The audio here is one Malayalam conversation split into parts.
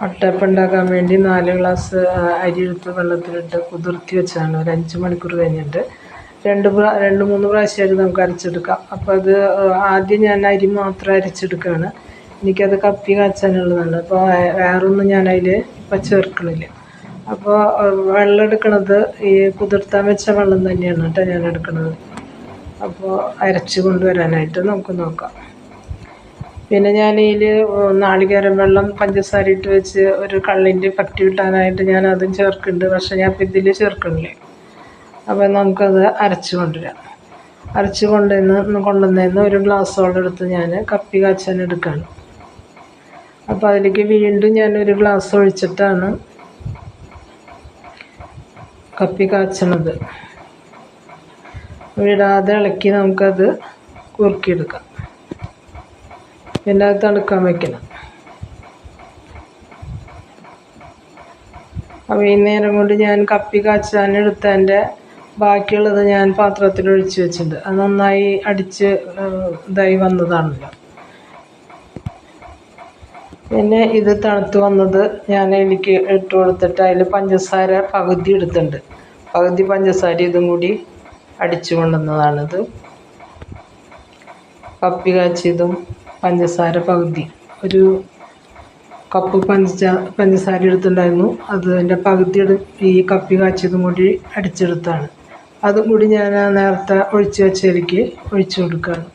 വട്ടയപ്പം ഉണ്ടാക്കാൻ വേണ്ടി നാല് ഗ്ലാസ് അരി എടുത്ത് വെള്ളത്തിലിട്ട് കുതിർത്തി വെച്ചാണ് ഒരു അഞ്ച് മണിക്കൂർ കഴിഞ്ഞിട്ട്. രണ്ട് പ്രാ രണ്ട് മൂന്ന് പ്രാവശ്യമായിട്ട് നമുക്ക് അരച്ചെടുക്കാം. അപ്പോൾ അത് ആദ്യം ഞാൻ അരി മാത്രം അരച്ചെടുക്കുകയാണ്. എനിക്കത് കപ്പി കാച്ചാനുള്ളതാണ്. അപ്പോൾ വേറൊന്നും ഞാൻ അതിൽ ഇപ്പം ചേർക്കണില്ല അപ്പോൾ വെള്ളം എടുക്കണത് ഈ കുതിർത്താൻ വെച്ച വെള്ളം തന്നെയാണ് കേട്ടോ ഞാൻ എടുക്കുന്നത് അപ്പോൾ അരച്ച് കൊണ്ടുവരാനായിട്ട് നമുക്ക് നോക്കാം. പിന്നെ ഞാൻ ഇതിൽ നാളികേരം വെള്ളം പഞ്ചസാര ഇട്ട് വെച്ച് ഒരു കള്ളിന്റെ കട്ടി കിട്ടാനായിട്ട് ഞാൻ അതും ചേർക്കുന്നുണ്ട്. പക്ഷേ ഞാൻ ഇപ്പം ഇതിൽ ചേർക്കുന്നില്ല. അപ്പോൾ നമുക്കത് അരച്ച് കൊണ്ടുവരാം. അരച്ച് കൊണ്ടുവന്ന് കൊണ്ടുവന്നതിന് ഒരു ഗ്ലാസ്സോളം എടുത്ത് ഞാൻ കപ്പി കാച്ചാൻ എടുക്കുകയാണ് അപ്പോൾ അതിലേക്ക് വീണ്ടും ഞാൻ ഒരു ഗ്ലാസ് ഒഴിച്ചിട്ടാണ് കപ്പി കാച്ചണത്. വിടാതെ ഇളക്കി നമുക്കത് കുറുക്കിയെടുക്കാം. പിന്നെ അത് തണുക്കാൻ വയ്ക്കണം നേരം കൊണ്ട് ഞാൻ കപ്പി കാച്ചാൻ എടുത്തതിന്റെ ബാക്കിയുള്ളത് ഞാൻ പാത്രത്തിൽ ഒഴിച്ച് വെച്ചിട്ടുണ്ട്. അത് നന്നായി അടിച്ച് ഇതായി വന്നതാണല്ലോ. പിന്നെ ഇത് തണുത്ത് വന്നത് ഞാൻ എനിക്ക് ഇട്ട് കൊടുത്തിട്ട് അതിൽ പഞ്ചസാര പകുതി എടുത്തിട്ടുണ്ട്. പകുതി പഞ്ചസാര ഇതും കൂടി അടിച്ചു കൊണ്ടുവന്നതാണിത്. കപ്പി കാച്ചിയതും പഞ്ചസാര പകുതി. ഒരു കപ്പ് പഞ്ച പഞ്ചസാര എടുത്തിട്ടുണ്ടായിരുന്നു. അതിന്റെ പകുതി ഈ കപ്പി കാച്ചിയതും കൂടി അടിച്ചെടുത്താണ്. അതും കൂടി ഞാൻ ആ നേരത്തെ ഒഴിച്ച് വെച്ചതിലേക്ക് ഒഴിച്ചു കൊടുക്കുകയാണ്.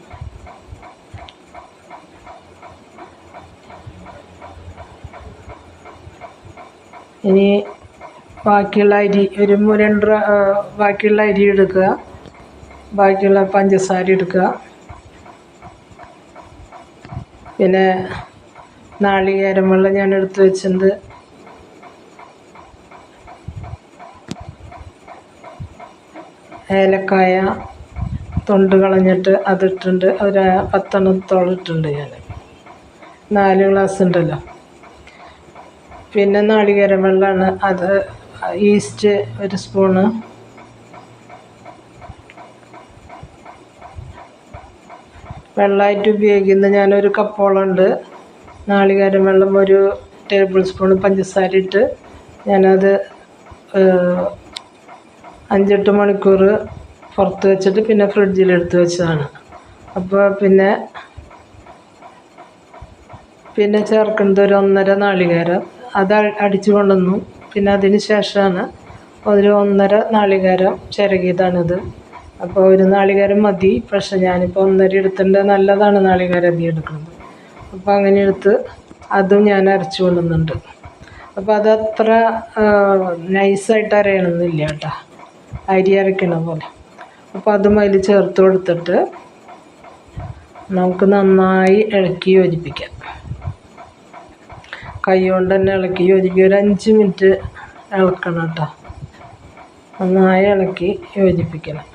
ഇനി ബാക്കിയുള്ള അരി ഒരു രണ്ട് ബാക്കിയുള്ള അരി എടുക്കുക. ബാക്കിയുള്ള പഞ്ചസാര എടുക്കുക. പിന്നെ നാളികേരം വെള്ളം ഞാൻ എടുത്ത് വെച്ചിട്ടുണ്ട്. ഏലക്കായ തൊണ്ട് കളഞ്ഞിട്ട് അതിട്ടുണ്ട്. ഒരു പത്തെണ്ണത്തോളം ഇട്ടുണ്ട് ഞാൻ. നാല് ഗ്ലാസ് ഉണ്ടല്ലോ. പിന്നെ നാളികേരം വെള്ളമാണ്. അത് ഈസ്റ്റ് ഒരു സ്പൂണ്. വെള്ളമായിട്ട് ഉപയോഗിക്കുന്ന ഞാനൊരു കപ്പോളം ഉണ്ട് നാളികേരം വെള്ളം ഒരു ടേബിൾ സ്പൂൺ പഞ്ചസാര ഇട്ട് ഞാനത് അഞ്ചെട്ട് മണിക്കൂർ പുറത്ത് വെച്ചിട്ട് പിന്നെ ഫ്രിഡ്ജിൽ എടുത്ത് വെച്ചതാണ്. അപ്പോൾ പിന്നെ പിന്നെ ചേർക്കുന്നത് ഒരു ഒന്നര നാളികേരം. അത് അടിച്ച് കൊണ്ടുവന്നു. പിന്നെ അതിന് ശേഷമാണ് ഒരു ഒന്നര നാളികേരം ചിരകിയതാണിത്. അപ്പോൾ ഒരു നാളികേരം മതി. പക്ഷെ ഞാനിപ്പോൾ ഒന്നര എടുത്തിട്ടുണ്ട്. നല്ലതാണ് നാളികേരം അധികം എടുക്കുന്നത്. അപ്പോൾ അങ്ങനെ എടുത്ത് അതും ഞാൻ അരച്ച് കൊള്ളുന്നുണ്ട് അപ്പോൾ അതത്ര നൈസായിട്ട് അരയണമെന്നില്ല കേട്ടോ. അരി അരയ്ക്കണ പോലെ. അപ്പോൾ അതും അതിൽ ചേർത്ത് കൊടുത്തിട്ട് നമുക്ക് നന്നായി ഇളക്കി യോജിപ്പിക്കാം. കൈ കൊണ്ട് തന്നെ ഇളക്കി യോജിപ്പിക്കുക ഒരു അഞ്ച് മിനിറ്റ് ഇളക്കണം കേട്ടോ. നന്നായി ഇളക്കി യോജിപ്പിക്കണം.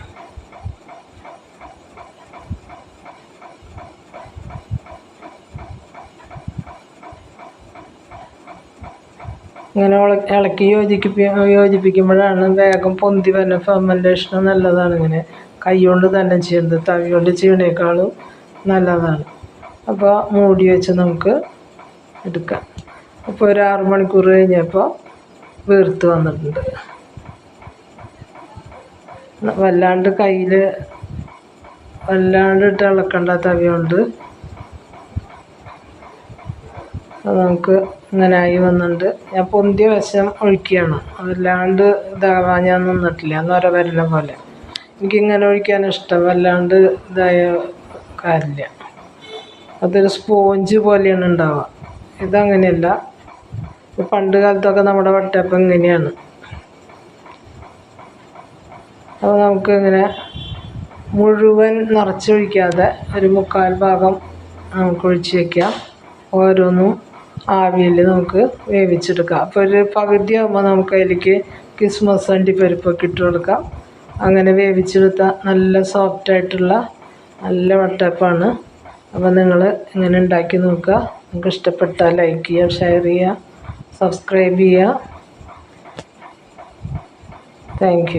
ഇങ്ങനെ ഇളക്കി യോജിപ്പി യോജിപ്പിക്കുമ്പോഴാണ് വേഗം പൊന്തി വരുന്ന ഫെർമെന്റേഷനും നല്ലതാണ്. ഇങ്ങനെ കൈ കൊണ്ട് തന്നെ ചെയ്യുന്നത് തവി കൊണ്ട് ചെയ്യണേക്കാളും നല്ലതാണ്. അപ്പോൾ മൂടി വെച്ച് നമുക്ക് എടുക്കാം. അപ്പോൾ ഒരു ആറ് മണിക്കൂർ കഴിഞ്ഞപ്പോൾ വീർത്ത് വന്നിട്ടുണ്ട്. വല്ലാണ്ട് കയ്യിൽ വല്ലാണ്ട് ഇട്ട് ഇളക്കണ്ട തവി കൊണ്ട് അത് നമുക്ക് ഇങ്ങനെ ആയി വന്നിട്ടുണ്ട്. ഞാൻ പൊന്തിയ വശം ഒഴിക്കുകയാണ്. വല്ലാണ്ട് ഇതാവാൻ ഞാൻ നിന്നിട്ടില്ല. നൊര വരുന്ന പോലെ. എനിക്കിങ്ങനെ ഒഴിക്കാൻ ഇഷ്ടം. അല്ലാണ്ട് ഇതായ കാര്യമില്ല. അതൊരു സ്പോഞ്ച് പോലെയാണ് ഉണ്ടാവുക. ഇതങ്ങനെയല്ല. പണ്ട് കാലത്തൊക്കെ നമ്മുടെ വട്ടയപ്പം ഇങ്ങനെയാണ്. അപ്പോൾ നമുക്കിങ്ങനെ മുഴുവൻ നിറച്ചൊഴിക്കാതെ ഒരു മുക്കാൽ ഭാഗം നമുക്ക് ഒഴിച്ച് വയ്ക്കാം ഓരോന്നും ആവിയിൽ നമുക്ക് വേവിച്ചെടുക്കാം. അപ്പോൾ ഒരു പകുതി ആകുമ്പോൾ നമുക്ക് അതിലേക്ക് കിസ്മസ് അണ്ടിപ്പരിപ്പൊക്കെ ഇട്ട് കൊടുക്കാം. അങ്ങനെ വേവിച്ചെടുത്ത നല്ല സോഫ്റ്റ് ആയിട്ടുള്ള നല്ല വട്ടയപ്പമാണ് അപ്പോൾ നിങ്ങൾ ഇങ്ങനെ ഉണ്ടാക്കി നോക്കുക. നിങ്ങൾക്ക് ഇഷ്ടപ്പെട്ടാൽ ലൈക്ക് ചെയ്യുക ഷെയർ ചെയ്യുക സബ്സ്ക്രൈബ് ചെയ്യുക. താങ്ക്